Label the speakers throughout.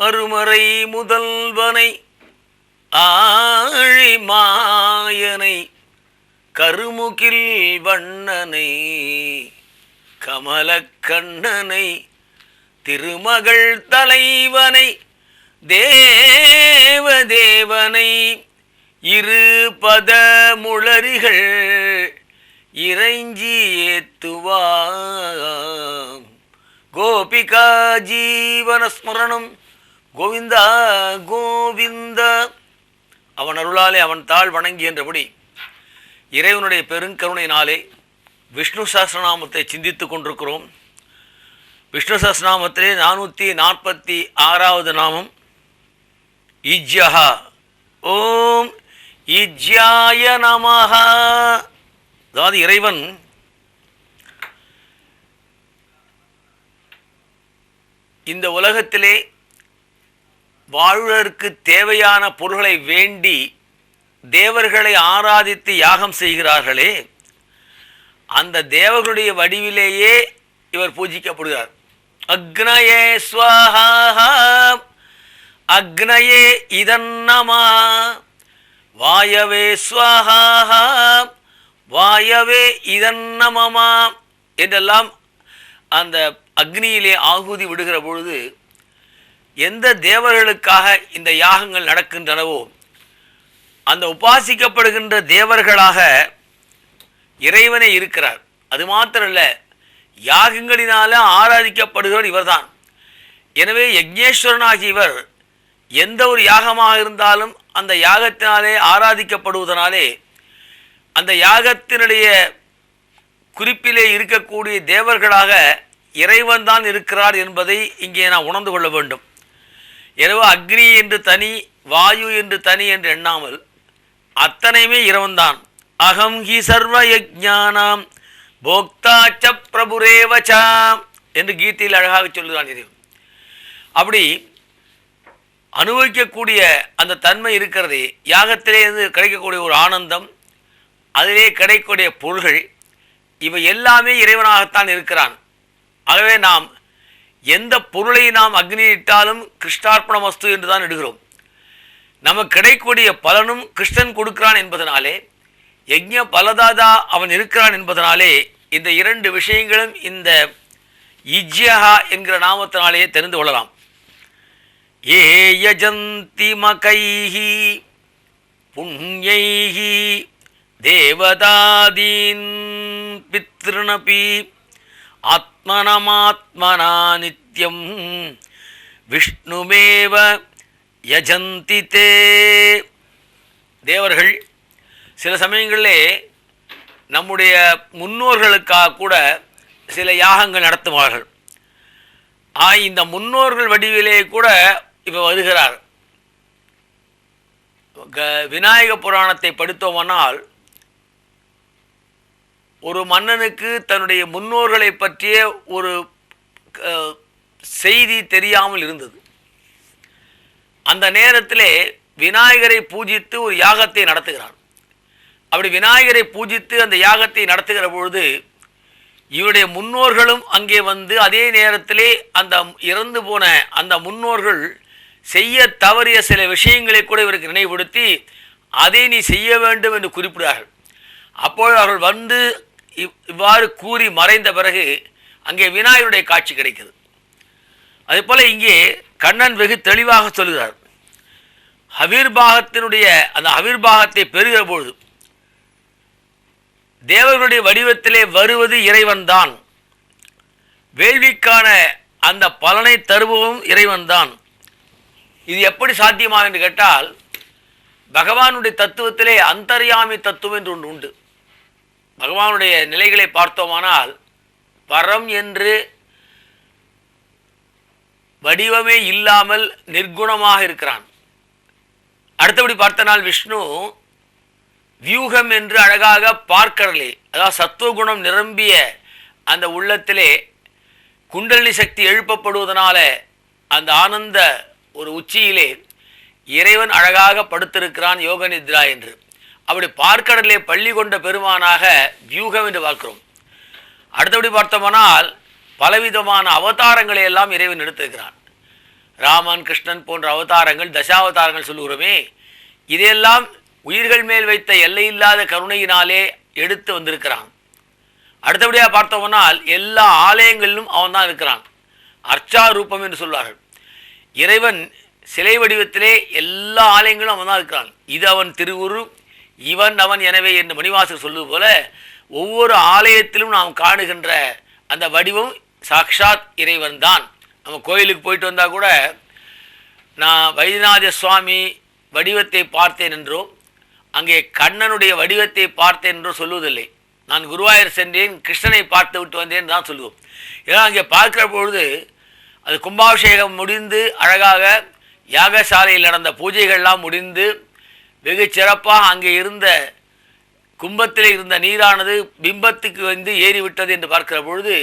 Speaker 1: அருமறை முதல்வனை ஆழி மாயனை கருமுகில் வண்ணனை கமலக்கண்ணனை திருமகள் தலைவனை தேவதேவனை இரு பத முளரிகள் இறைஞ்சி ஏத்துவாம். கோபிகா ஜீவனஸ்மரணம் கோவிந்தா கோவிந்த. அவன் அருளாலே அவன் தாழ் வணங்கி என்றபடி இறைவனுடைய பெருங்கருணையினாலே விஷ்ணு சஹஸ்ரநாமத்தை சிந்தித்துக் கொண்டிருக்கிறோம். விஷ்ணு சஹஸ்ரநாமத்திலே நானூற்றி நாற்பத்தி ஆறாவது நாமம் இஜ்யஹா ஓம் இஜ்யாய நமஹா. அதாவது இறைவன் இந்த உலகத்திலே வாழ்வதற்கு தேவையான பொருள்களை வேண்டி தேவர்களை ஆராதித்து யாகம் செய்கிறார்களே அந்த தேவர்களுடைய வடிவிலேயே இவர் பூஜிக்கப்படுகிறார். அக்னயே ஸ்வஹா அக்னயே இதன்னமா வாயவே ஸ்வஹா வாயவே இதன்னமமா என்றெல்லாம் அந்த அக்னியிலே ஆகுதி விடுகிற பொழுது எந்த தேவர்களுக்காக இந்த யாகங்கள் நடக்கின்றனவோ அந்த உபாசிக்கப்படுகின்ற தேவர்களாக இறைவனே இருக்கிறார். அது மாத்திரல்ல யாகங்களினால ஆராதிக்கப்படுகிறவர் இவர்தான். எனவே யக்ஞேஸ்வரனாகிய இவர் எந்த ஒரு யாகமாக இருந்தாலும் அந்த யாகத்தினாலே ஆராதிக்கப்படுவதனாலே அந்த யாகத்தினுடைய குறிப்பிலே இருக்கக்கூடிய தேவர்களாக இறைவன் தான் இருக்கிறார் என்பதை இங்கே நான் உணர்ந்து கொள்ள வேண்டும். எனவே அக்னி என்று தனி வாயு என்று தனி என்று எண்ணாமல் அத்தனையுமே இறைவன்தான். அகம் ஹி சர்வ யஜானாம் போக்தாச்ச பிரபுரேவச்சா என்று கீதையில் அழகாக சொல்லுகிறான் இறைவன். அப்படி அனுபவிக்கக்கூடிய அந்த தன்மை இருக்கிறதே யாகத்திலே இருந்து கிடைக்கக்கூடிய ஒரு ஆனந்தம் அதிலே கிடைக்கக்கூடிய பொருள்கள் இவை எல்லாமே இறைவனாகத்தான் இருக்கிறான். ஆகவே நாம் எந்த பொருளை நாம் அக்னியிட்டாலும் கிருஷ்ணார்ப்பண வஸ்து என்று தான் இடுகிறோம். நமக்கு கிடைக்கூடிய பலனும் கிருஷ்ணன் கொடுக்கிறான் என்பதனாலே யஜ்ய பலதாதா அவன் இருக்கிறான் என்பதனாலே இந்த இரண்டு விஷயங்களும் இந்த இஜ்யஹா என்கிற நாமத்தினாலேயே தெரிந்து கொள்ளலாம். ஏ யஜந்தி மகைஹி புண்ணியைஹி தேவதாதீன் பித்ருணபி ஆத்மனமாத்மனா நித்யம் விஷ்ணுமேவ யஜந்தி தே. தேவர்கள் சில சமயங்களிலே நம்முடைய முன்னோர்களுக்காக கூட சில யாகங்கள் நடத்துவார்கள். ஆ இந்த முன்னோர்கள் வடிவிலே கூட இப்போ வருகிறார். க- விநாயக புராணத்தை படித்தோமானால் ஒரு மன்னனுக்கு தன்னுடைய முன்னோர்களை பற்றிய ஒரு செய்தி தெரியாமல் இருந்தது. அந்த நேரத்திலே விநாயகரை பூஜித்து ஒரு யாகத்தை நடத்துகிறார் அப்படி விநாயகரை பூஜித்து அந்த யாகத்தை நடத்துகிற பொழுது இவருடைய முன்னோர்களும் அங்கே வந்து அதே நேரத்திலே அந்த இறந்து போன அந்த முன்னோர்கள் செய்ய தவறிய சில விஷயங்களை கூட இவருக்கு நினைவுபடுத்தி அதை நீ செய்ய வேண்டும் என்று குறிப்பிடுகிறார்கள். அப்போது அவர்கள் வந்து இவ்வாறு கூறி மறைந்த பிறகு அங்கே விநாயகருடைய காட்சி கிடைக்கிறது. அதே போல இங்கே கண்ணன் வெகு தெளிவாக சொல்கிறார். ஹவிர்பாகத்தினுடைய அந்த ஹவிர்பாகத்தை பெறுகிற பொழுது தேவர்களுடைய வடிவத்திலே வருவது இறைவன்தான். வேள்விக்கான அந்த பலனை தருபவரும் இறைவன்தான். இது எப்படி சாத்தியமாக என்று கேட்டால் பகவானுடைய தத்துவத்திலே அந்தர்யாமி தத்துவம் என்று ஒன்று உண்டு. பகவானுடைய நிலைகளை பார்த்தோமானால் பரம் என்று வடிவமே இல்லாமல் நிர்குணமாக இருக்கிறான். அடுத்தபடி பார்த்தனால் விஷ்ணு வியூகம் என்று அழகாக பார்க்கடலே அதாவது சத்துவகுணம் நிரம்பிய அந்த உள்ளத்திலே குண்டலினி சக்தி எழுப்பப்படுவதனால அந்த ஆனந்த ஒரு உச்சியிலே இறைவன் அழகாக படுத்திருக்கிறான் யோக நித்ரா என்று. அப்படி பார்க்கடலே பள்ளி கொண்ட பெருமானாக வியூகம் என்று பார்க்கிறோம். அடுத்தபடி பார்த்தோமானால் பலவிதமான அவதாரங்களை எல்லாம் இறைவன் எடுத்திருக்கிறான். ராமன் கிருஷ்ணன் போன்ற அவதாரங்கள் தசாவதாரங்கள் சொல்லுகிறோமே இதையெல்லாம் உயிர்கள் மேல் வைத்த எல்லையில்லாத கருணையினாலே எடுத்து வந்திருக்கிறான். அடுத்தபடியாக பார்த்தோம்னால் எல்லா ஆலயங்களிலும் அவன் தான் இருக்கிறான். அர்ச்சா ரூபம் என்று சொல்வார்கள். இறைவன் சிலை வடிவத்திலே எல்லா ஆலயங்களும் அவன் தான் இருக்கிறான். இது அவன் திருவுரு இவன் அவன் எனவே என்று மணிவாசர் சொல்லுவது போல ஒவ்வொரு ஆலயத்திலும் நாம் காணுகின்ற அந்த வடிவம் சாக்ஷாத் இறைவன் தான் நம்ம கோயிலுக்கு போயிட்டு வந்தால் கூட நான் வைத்தியநாத சுவாமி வடிவத்தை பார்த்தேன் என்றோ அங்கே கண்ணனுடைய வடிவத்தை பார்த்தேன் என்றோ சொல்லுவதில்லை நான் குருவாயூர் சென்றேன் கிருஷ்ணனை பார்த்து விட்டு வந்தேன் தான் சொல்லுவோம். ஏன்னா அங்கே பார்க்கிற பொழுது அது கும்பாபிஷேகம் முடிந்து அழகாக யாகசாலையில் நடந்த பூஜைகள்லாம் முடிந்து வெகு சிறப்பாக அங்கே இருந்த கும்பத்தில் இருந்த நீரானது பிம்பத்துக்கு வந்து ஏறிவிட்டது என்று பார்க்கிற பொழுது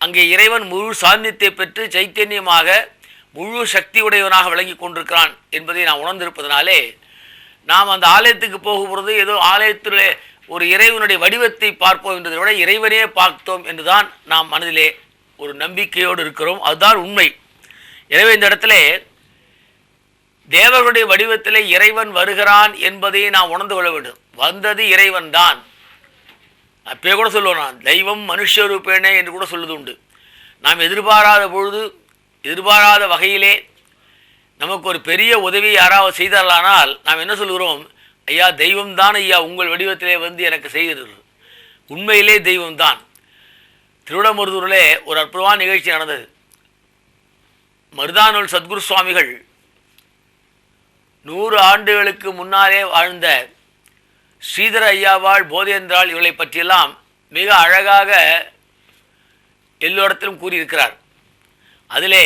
Speaker 1: அங்கே இறைவன் முழு சாந்தியத்தை பெற்று சைத்தன்யமாக முழு சக்தி உடையவனாக விளங்கி கொண்டிருக்கிறான் என்பதை நான் உணர்ந்திருப்பதனாலே நாம் அந்த ஆலயத்துக்கு போகும்பொழுது ஏதோ ஆலயத்தில் ஒரு இறைவனுடைய வடிவத்தை பார்ப்போம் என்றதை விட இறைவனே பார்த்தோம் என்றுதான் நாம் மனதிலே ஒரு நம்பிக்கையோடு இருக்கிறோம். அதுதான் உண்மை. எனவே இந்த இடத்துல தேவர்களுடைய வடிவத்திலே இறைவன் வருகிறான் என்பதை நாம் உணர்ந்து கொள்ள வேண்டும். வந்தது இறைவன் தான். அப்பயே கூட சொல்லுவோம் நான் தெய்வம் மனுஷரூபேனே என்று கூட சொல்லுது உண்டு. நாம் எதிர்பாராத பொழுது எதிர்பாராத வகையிலே நமக்கு ஒரு பெரிய உதவி யாராவது செய்தார்களானால் நாம் என்ன சொல்கிறோம்? ஐயா தெய்வம் தான் ஐயா உங்கள் வடிவத்திலே வந்து எனக்கு செய்கிறது. உண்மையிலே தெய்வம் தான். திருவிடமுருதூரிலே ஒரு அற்புதமான நிகழ்ச்சி நடந்தது. மருதானூல் சத்குரு சுவாமிகள் நூறு ஆண்டுகளுக்கு முன்னாலே வாழ்ந்த ஸ்ரீதர ஐயாவாள் போதேந்திராள் இவளை பற்றியெல்லாம் மிக அழகாக எல்லோரிடத்திலும் கூறியிருக்கிறார். அதிலே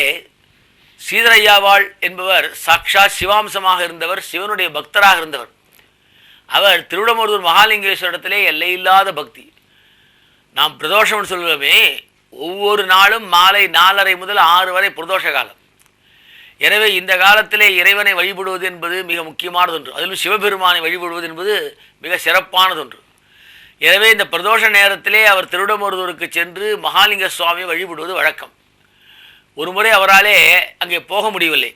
Speaker 1: ஸ்ரீதர ஐயாவாள் என்பவர் சாக்ஷாத் சிவாம்சமாக இருந்தவர் சிவனுடைய பக்தராக இருந்தவர். அவர் திருவிடமருதூர் மகாலிங்கேஸ்வரத்திலே எல்லையில்லாத பக்தி. நாம் பிரதோஷம்னு சொல்லுவோமே ஒவ்வொரு நாளும் மாலை நாலரை முதல் ஆறு வரை பிரதோஷ காலம். எனவே இந்த காலத்திலே இறைவனை வழிபடுவது என்பது மிக முக்கியமானதொன்று. அதிலும் சிவபெருமானை வழிபடுவது என்பது மிக சிறப்பானதொன்று. எனவே இந்த பிரதோஷ நேரத்திலே அவர் திருடமருதூருக்கு சென்று மகாலிங்க சுவாமியை வழிபடுவது வழக்கம். ஒரு முறை அவராலே அங்கே போக முடியவில்லை.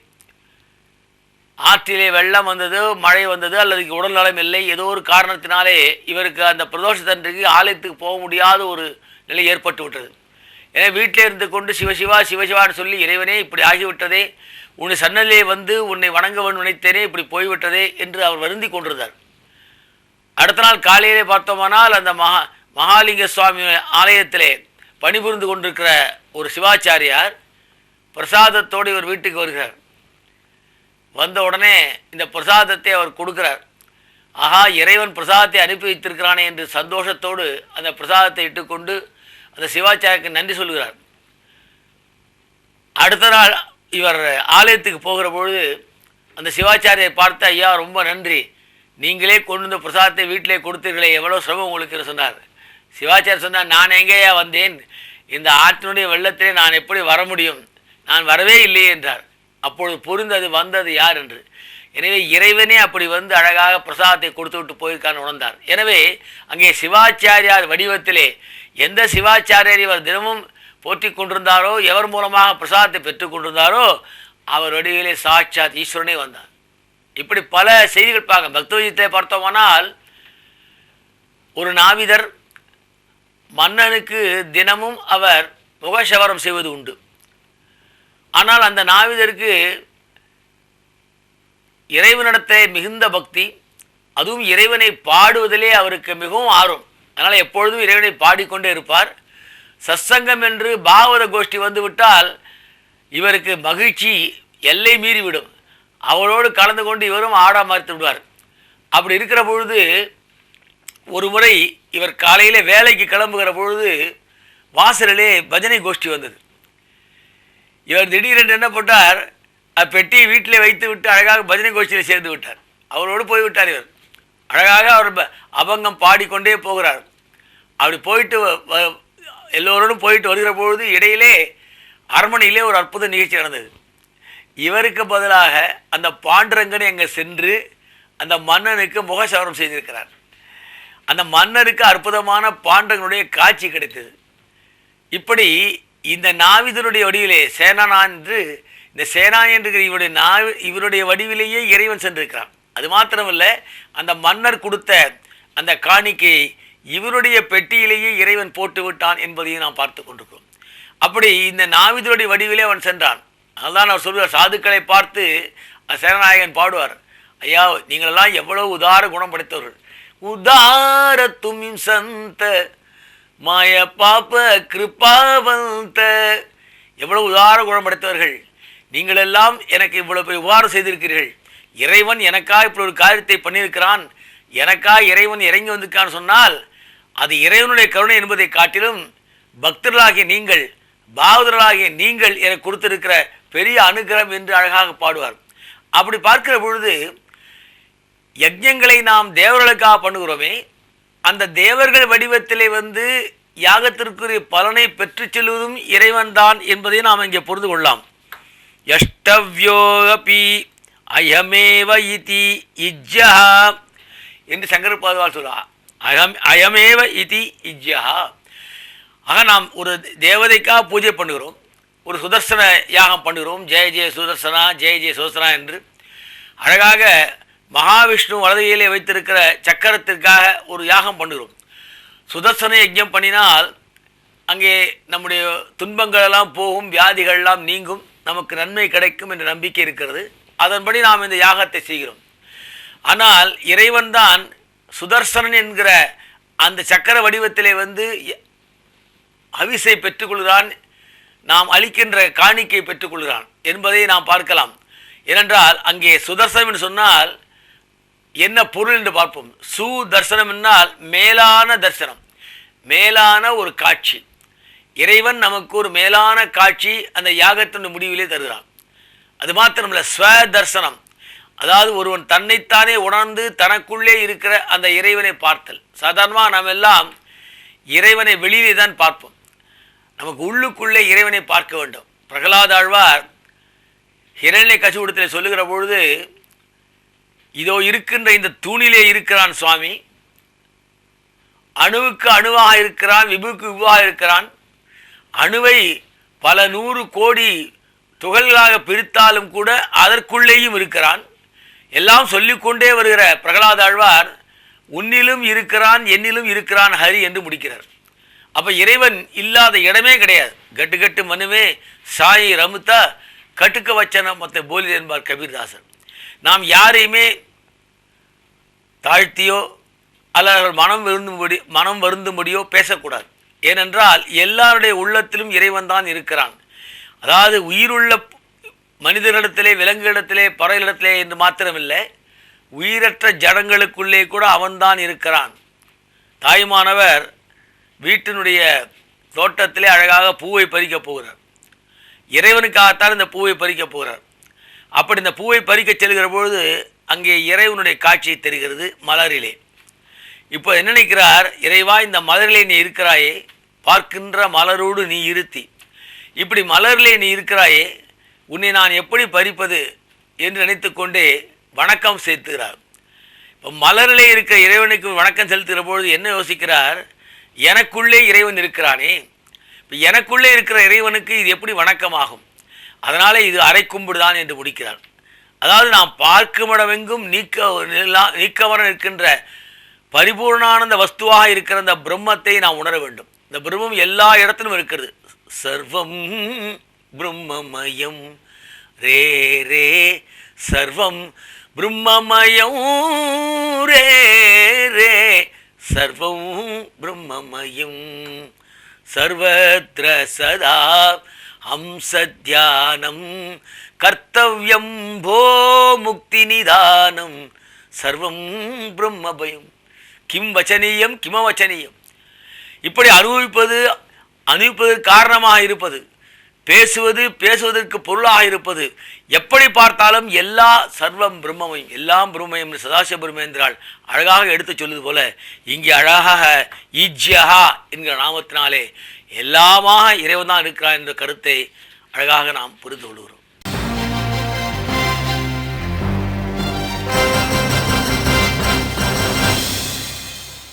Speaker 1: ஆற்றிலே வெள்ளம் வந்தது மழை வந்தது அல்லது உடல் நலம் இல்லை ஏதோ ஒரு காரணத்தினாலே இவருக்கு அந்த பிரதோஷத்தன்றைக்கு ஆலயத்துக்கு போக முடியாத ஒரு நிலை ஏற்பட்டு விட்டது எனவே வீட்டிலே இருந்து கொண்டு சிவசிவா சிவசிவான்னு சொல்லி இறைவனே இப்படி ஆகிவிட்டதே உன்னை சன்னலே வந்து உன்னை வணங்க வேண்டும் நினைத்தேனே இப்படி போய்விட்டதே என்று அவர் வருந்தி கொண்டிருந்தார். அடுத்த நாள் காலையிலே பார்த்தோமானால் அந்த மகா மகாலிங்க சுவாமி ஆலயத்திலே பணிபுரிந்து கொண்டிருக்கிற ஒரு சிவாச்சாரியார் பிரசாதத்தோடு இவர் வீட்டுக்கு வருகிறார். வந்த உடனே இந்த பிரசாதத்தை அவர் கொடுக்கிறார். ஆஹா இறைவன் பிரசாதத்தை அனுப்பி வைத்திருக்கிறானே என்று சந்தோஷத்தோடு அந்த பிரசாதத்தை இட்டுக்கொண்டு அந்த சிவாச்சாரியருக்கு நன்றி சொல்கிறார். அடுத்த நாள் இவர் ஆலயத்துக்கு போகிற பொழுது அந்த சிவாச்சாரியை பார்த்து ஐயா ரொம்ப நன்றி. நீங்களே கொண்டு வந்த பிரசாதத்தை வீட்டிலே கொடுத்தீர்களே எவ்வளோ சிரமம் உங்களுக்கு? சொன்னார். சிவாச்சாரி சொன்னார் நான் எங்கேயா வந்தேன்? இந்த ஆற்றினுடைய வெள்ளத்திலே நான் எப்படி வர முடியும்? நான் வரவே இல்லையே என்றார். அப்பொழுது புரிந்தது வந்தது யார்? என்று. எனவே இறைவனே அப்படி வந்து அழகாக பிரசாதத்தை கொடுத்து விட்டு போயிருக்கான்னு உணர்ந்தார். எனவே அங்கே சிவாச்சாரியார் வடிவத்திலே எந்த சிவாச்சாரியர் இவர் தினமும் போற்றி கொண்டிருந்தாரோ எவர் மூலமாக பிரசாதத்தை பெற்றுக் கொண்டிருந்தாரோ அவர் வடிவிலே சாட்சாத் ஈஸ்வரனே வந்தார். இப்படி பல செய்திகள் பார்க்க பக்தவஜித்தை பார்த்தோமானால் ஒரு நாவிதர் மன்னனுக்கு தினமும் அவர் முகசவரம் செய்வது உண்டு. ஆனால் அந்த நாவிதருக்கு இறைவனிடத்தை மிகுந்த பக்தி அதுவும் இறைவனை பாடுவதிலே அவருக்கு மிகவும் ஆர்வம். அதனால் எப்பொழுதும் இறைவனை பாடிக்கொண்டே இருப்பார். சத்சங்கம் என்று பாகவத கோஷ்டி வந்துவிட்டால் இவருக்கு மகிழ்ச்சி எல்லை மீறிவிடும் அவரோடு கலந்து கொண்டு இவரும் ஆடா மாறித்து விடுவார். அப்படி இருக்கிற பொழுது ஒரு முறை இவர் காலையில் வேலைக்கு கிளம்புகிற பொழுது வாசலிலே பஜனை கோஷ்டி வந்தது. இவர் திடீரென்று என்ன போட்டார்? பெட்டியை வீட்டில் வைத்து விட்டு அழகாக பஜனை கோஷ்டியில் சேர்ந்து விட்டார். அவரோடு போய்விட்டார் இவர். அழகாக அவர் ப- அபங்கம் பாடிக்கொண்டே போகிறார். அப்படி போயிட்டு வ- எல்லோரோடும் போயிட்டு வருகிற பொழுது இடையிலே அரண்மனையிலே ஒரு அற்புத நிகழ்ச்சி நடந்தது. இவருக்கு பதிலாக அந்த பாண்டுரங்கன் அங்கே சென்று அந்த மன்னனுக்கு முகசவரம் செய்திருக்கிறார். அந்த மன்னருக்கு அற்புதமான பாண்டங்களுடைய காட்சி கிடைத்தது. இப்படி இந்த நாவிதனுடைய வடிவிலே சேனனா என்று இந்த சேனா என்று இவருடைய நாவி இவருடைய வடிவிலேயே இறைவன் சென்றிருக்கிறான். அது மாத்திரமல்ல அந்த மன்னர் கொடுத்த அந்த காணிக்கையை இவருடைய பெட்டியிலேயே இறைவன் போட்டு விட்டான் என்பதையும் நாம் பார்த்து கொண்டிருக்கிறோம். அப்படி இந்த நாவிதருடைய வடிவிலே அவன் சென்றான். அதுதான் அவர் சொல்வார் சாதுக்களை பார்த்து அந்த பாடுவார். ஐயா நீங்களெல்லாம் எவ்வளவு உதார குணம் படைத்தவர்கள். உதார துமிம் சந்த மாய பாப்ப கிருபாவந்த. எவ்வளவு உதார குணம் படைத்தவர்கள். நீங்கள் எல்லாம் எனக்கு இவ்வளோ பெரிய உபகாரம் செய்திருக்கிறீர்கள். இறைவன் எனக்காக இப்படி ஒரு காரியத்தை பண்ணியிருக்கிறான். எனக்காக இறைவன் இறங்கி வந்திருக்கான்னு சொன்னால் அது இறைவனுடைய கருணை என்பதை காட்டிலும் பக்தர்களாகிய நீங்கள் பாவதர்களாகிய நீங்கள் எனக்கு கொடுத்திருக்கிற பெரிய அனுகிரகம் என்று அழகாக பாடுவார். அப்படி பார்க்கிற பொழுது யஜ்யங்களை நாம் தேவர்களுக்காக பண்ணுகிறோமே அந்த தேவர்கள் வடிவத்திலே வந்து யாகத்திற்குரிய பலனை பெற்றுச் செல்வதும் இறைவன்தான் என்பதை நாம் இங்கே புரிந்து கொள்ளலாம். யஷ்டவ்யோகபி அயமேவ இதி இஜ்ஜா என்று சங்கர பாதுவால் சொல்லுவார் அயம் அயமேவ இதி இஜ்யா ஆக நாம் ஒரு தேவதைக்காக பூஜை பண்ணுகிறோம். ஒரு சுதர்சன யாகம் பண்ணுகிறோம். ஜெய ஜெய சுதர்சனா ஜெய ஜெய சுதர்சனா என்று. அழகாக மகாவிஷ்ணு வலதையிலே வைத்திருக்கிற சக்கரத்திற்காக ஒரு யாகம் பண்ணுகிறோம். சுதர்சன யஜ்யம் பண்ணினால் அங்கே நம்முடைய துன்பங்களெல்லாம் போகும் வியாதிகள்லாம் நீங்கும் நமக்கு நன்மை கிடைக்கும் என்ற நம்பிக்கை இருக்கிறது. அதன்படி நாம் இந்த யாகத்தை செய்கிறோம். ஆனால் இறைவன்தான் சுதர்சனன் என்கிற அந்த சக்கர வடிவத்திலே வந்து அவிசை பெற்றுக்கொள்கிறான் நாம் அளிக்கின்ற காணிக்கை பெற்றுக்கொள்கிறான் என்பதை நாம் பார்க்கலாம். ஏனென்றால் அங்கே சுதர்சனம் என்று சொன்னால் என்ன பொருள் என்று பார்ப்போம். சுதர்சனம் என்னால் மேலான தர்சனம் மேலான ஒரு காட்சி. இறைவன் நமக்கு ஒரு மேலான காட்சி அந்த யாகத்தின் முடிவிலே தருகிறான். அது மாத்திரமல்ல ஸ்வ தர்சனம் அதாவது ஒருவன் தன்னைத்தானே உணர்ந்து தனக்குள்ளே இருக்கிற அந்த இறைவனை பார்த்தல். சாதாரணமாக நாம் எல்லாம் இறைவனை வெளியிலே தான் பார்ப்போம். நமக்கு உள்ளுக்குள்ளே இறைவனை பார்க்க வேண்டும். பிரகலாத் ஆழ்வார் ஹிரண்ய கசிவிடத்தில் சொல்லுகிற பொழுது இதோ இருக்கின்ற இந்த தூணிலே இருக்கிறான் சுவாமி. அணுவுக்கு அணுவாக இருக்கிறான் விபுக்கு விபுவாக இருக்கிறான். அணுவை பல நூறு கோடி துகள்களாக பிரித்தாலும் கூட அதற்குள்ளேயும் இருக்கிறான். எல்லாம் சொல்லிக்கொண்டே வருகிற பிரகலாத ஆழ்வார் உன்னிலும் இருக்கிறான் என்னிலும் இருக்கிறான் ஹரி என்று முடிக்கிறார். அப்போ இறைவன் இல்லாத இடமே கிடையாது. கட்டு கட்டு மனுவே சாயி ரமுத்தா கட்டுக்க வச்சன மற்ற போலி என்பார் கபீர்தாசன் நாம் யாரையுமே தாழ்த்தியோ அல்லது மனம் வருந்தும்படி மனம் வருந்தும்படியோ பேசக்கூடாது. ஏனென்றால் எல்லாருடைய உள்ளத்திலும் இறைவன் தான் இருக்கிறான். அதாவது உயிருள்ள மனிதனிடத்திலே விலங்குகளிடத்திலே பறவைகளிடத்திலே என்று மாத்திரமில்லை உயிரற்ற ஜடங்களுக்குள்ளே கூட அவன்தான் இருக்கிறான். தாய்மானவர் வீட்டினுடைய தோட்டத்திலே அழகாக பூவை பறிக்கப் போகிறார். இறைவனுக்காகத்தான் இந்த பூவை பறிக்கப் போகிறார். அப்படி இந்த பூவை பறிக்கச் செல்கிற பொழுது அங்கே இறைவனுடைய காட்சி தெரிகிறது மலரிலே. இப்போ என்ன நினைக்கிறார்? இறைவா இந்த மலரிலே நீ இருக்கிறாயே பார்க்கின்ற மலரோடு நீ இருத்தி. இப்படி மலரிலே நீ இருக்கிறாயே உன்னை நான் எப்படி பறிப்பது என்று நினைத்து கொண்டே வணக்கம் செலுத்துகிறார் இப்போ மலரிலே இருக்கிற இறைவனுக்கு வணக்கம் செலுத்துகிற பொழுது என்ன யோசிக்கிறார்? எனக்குள்ளே இறைவன் இருக்கிறானே. இப்போ எனக்குள்ளே இருக்கிற இறைவனுக்கு இது எப்படி வணக்கமாகும்? அதனால் இது அரை கும்பிடுதான் என்று முடிக்கிறார். அதாவது நாம் பார்க்குமிடமெங்கும் நீக்க நிலா- இருக்கின்ற பரிபூர்ணானந்த வஸ்துவாக இருக்கிற அந்த பிரம்மத்தை நாம் உணர வேண்டும். இந்த பிரம்மம் எல்லா இடத்திலும் இருக்கிறது. சர்வம் பிரம்மமயம் ரே ரே சர்வம் பிரம்மமயம் ரே ரே சர்வம் பிரம்மமயம் சர்வத்ர சதா ஹம்சத்யானம் கர்த்தவியம் போ முக்தி நிதானம் சர்வம் பிரம்மபயம் கிம் வச்சனீயம் கிமவச்சனீயம் இப்படி அனுபவிப்பது அனுபவிப்பதற்கு காரணமாக இருப்பது பேசுவது பேசுவதற்கு பொருளாக இருப்பது. எப்படி பார்த்தாலும் எல்லா சர்வம் பிரம்மமையும் எல்லாம் பிரம்மையும் சதாசிவ பிரம்மேந்திரால் அழகாக எடுத்துச் சொல்லுவது போல இங்கே அழகாக ஈஜ்யஹா என்கிற நாமத்தினாலே எல்லாமாக இறைவன் தான் இருக்கிறான் என்ற கருத்தை அழகாக நாம் புரிந்து கொள்கிறோம்.